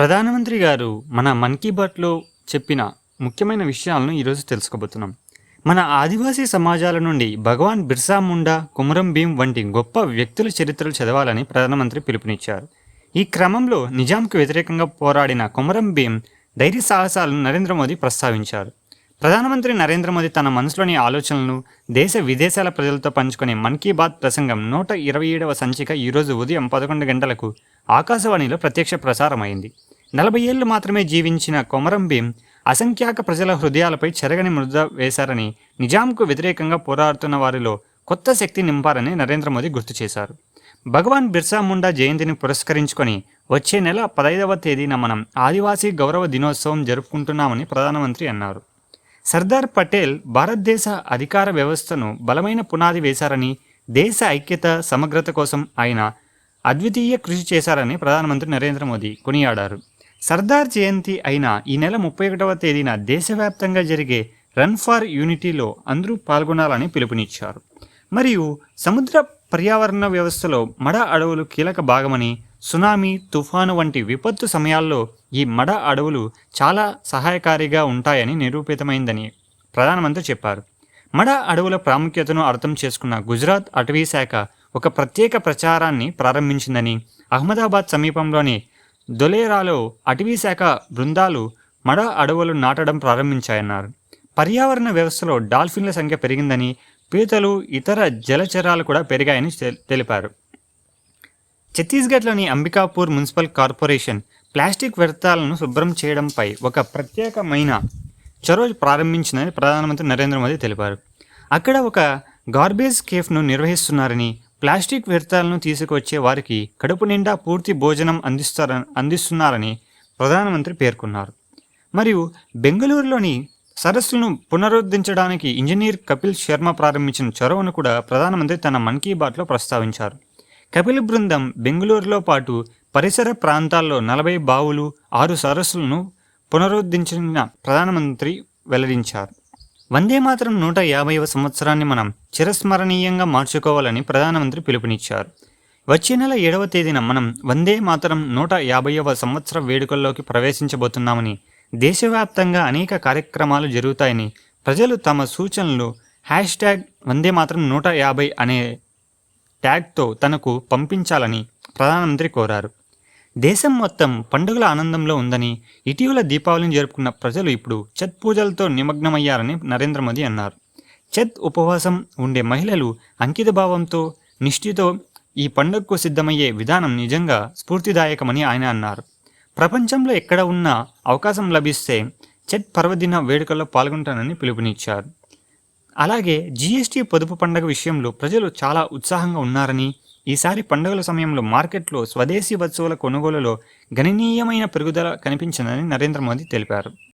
ప్రధానమంత్రి గారు మన మన్ కీ బాత్లో చెప్పిన ముఖ్యమైన విషయాలను ఈరోజు తెలుసుకోబోతున్నాం. మన ఆదివాసీ సమాజాల నుండి భగవాన్ బిర్సా ముండా కుమరం భీం వంటి గొప్ప వ్యక్తుల చరిత్రలు చదవాలని ప్రధానమంత్రి పిలుపునిచ్చారు. ఈ క్రమంలో నిజాంకు వ్యతిరేకంగా పోరాడిన కుమరం భీం ధైర్య సాహసాలను నరేంద్ర మోదీ ప్రస్తావించారు. ప్రధానమంత్రి నరేంద్ర మోదీ తన మనసులోని ఆలోచనలను దేశ విదేశాల ప్రజలతో పంచుకునే మన్ కీ బాత్ ప్రసంగం నూట ఇరవై ఏడవ సంచిక ఈరోజు ఉదయం పదకొండు గంటలకు ఆకాశవాణిలో ప్రత్యక్ష ప్రసారమైంది. నలభై ఏళ్ళు మాత్రమే జీవించిన కొమరం భీం అసంఖ్యాక ప్రజల హృదయాలపై చెరగని మృద వేశారని నిజాంకు వ్యతిరేకంగా పోరాడుతున్న వారిలో కొత్త శక్తి నింపారని నరేంద్ర మోదీ గుర్తు చేశారు. భగవాన్ బిర్సా ముండా జయంతిని పురస్కరించుకొని వచ్చే నెల పదైదవ తేదీన మనం ఆదివాసీ గౌరవ దినోత్సవం జరుపుకుంటున్నామని ప్రధానమంత్రి అన్నారు. సర్దార్ పటేల్ భారతదేశ అధికార వ్యవస్థను బలమైన పునాది వేశారని దేశ ఐక్యత సమగ్రత కోసం ఆయన అద్వితీయ కృషి చేశారని ప్రధానమంత్రి నరేంద్ర మోదీ కొనియాడారు. సర్దార్ జయంతి అయిన ఈ నెల ముప్పై ఒకటవ తేదీన దేశవ్యాప్తంగా జరిగే రన్ ఫార్ యూనిటీలో అందరూ పాల్గొనాలని పిలుపునిచ్చారు. మరియు సముద్ర పర్యావరణ వ్యవస్థలో మడ అడవులు కీలక భాగమని సునామీ తుఫాను వంటి విపత్తు సమయాల్లో ఈ మడ అడవులు చాలా సహాయకారిగా ఉంటాయని నిరూపితమైందని ప్రధానమంత్రి చెప్పారు. మడ అడవుల ప్రాముఖ్యతను అర్థం చేసుకున్న గుజరాత్ అటవీ శాఖ ఒక ప్రత్యేక ప్రచారాన్ని ప్రారంభించిందని అహ్మదాబాద్ సమీపంలోని దొలేరాలో అటవీశాఖ బృందాలు మడ అడవులు నాటడం ప్రారంభించాయన్నారు. పర్యావరణ వ్యవస్థలో డాల్ఫిన్ల సంఖ్య పెరిగిందని పీతలు ఇతర జలచరాలు కూడా పెరిగాయని తెలిపారు. ఛత్తీస్గఢ్లోని అంబికాపూర్ మున్సిపల్ కార్పొరేషన్ ప్లాస్టిక్ వ్యర్థాలను శుభ్రం చేయడంపై ఒక ప్రత్యేకమైన చొరవ ప్రారంభించిందని ప్రధానమంత్రి నరేంద్ర మోదీ తెలిపారు. అక్కడ ఒక గార్బేజ్ కేఫ్ను నిర్వహిస్తున్నారని ప్లాస్టిక్ వ్యర్థాలను తీసుకువచ్చే వారికి కడుపు నిండా పూర్తి భోజనం అందిస్తారని అందిస్తున్నారని ప్రధానమంత్రి పేర్కొన్నారు. మరియు బెంగళూరులోని సరస్సులను పునరుద్ధరించడానికి ఇంజనీర్ కపిల్ శర్మ ప్రారంభించిన చొరవను కూడా ప్రధానమంత్రి తన మన్ కీ బాత్లో ప్రస్తావించారు. కపిల్ బృందం బెంగళూరులో పాటు పరిసర ప్రాంతాల్లో నలభై బావులు ఆరు సరస్సులను పునరుద్ధరించిన ప్రధానమంత్రి వెల్లడించారు. వందే మాత్రం నూట యాభైవ సంవత్సరాన్ని మనం చిరస్మరణీయంగా మార్చుకోవాలని ప్రధానమంత్రి పిలుపునిచ్చారు. వచ్చే నెల ఏడవ తేదీన మనం వందే మాతరం నూట యాభైవ సంవత్సర వేడుకల్లోకి ప్రవేశించబోతున్నామని దేశవ్యాప్తంగా అనేక కార్యక్రమాలు జరుగుతాయని ప్రజలు తమ సూచనలు హ్యాష్ ట్యాగ్ వందే మాత్రం నూట యాభై అనే ట్యాగ్తో తనకు పంపించాలని ప్రధానమంత్రి కోరారు. దేశం మొత్తం పండుగల ఆనందంలో ఉందని ఇటీవల దీపావళిని జరుపుకున్న ప్రజలు ఇప్పుడు ఛత్ పూజలతో నిమగ్నమయ్యారని నరేంద్ర మోదీ అన్నారు. ఛత్ ఉపవాసం ఉండే మహిళలు అంకితభావంతో నిష్ఠితో ఈ పండుగకు సిద్ధమయ్యే విధానం నిజంగా స్ఫూర్తిదాయకమని ఆయన అన్నారు. ప్రపంచంలో ఎక్కడ ఉన్నా అవకాశం లభిస్తే ఛత్ పర్వదిన వేడుకల్లో పాల్గొంటానని పిలుపునిచ్చారు. అలాగే జీఎస్టీ పొదుపు పండుగ విషయంలో ప్రజలు చాలా ఉత్సాహంగా ఉన్నారని ఈసారి పండుగల సమయంలో మార్కెట్లో స్వదేశీ వస్తువుల కొనుగోలులో గణనీయమైన పెరుగుదల కనిపించిందని నరేంద్ర మోదీ తెలిపారు.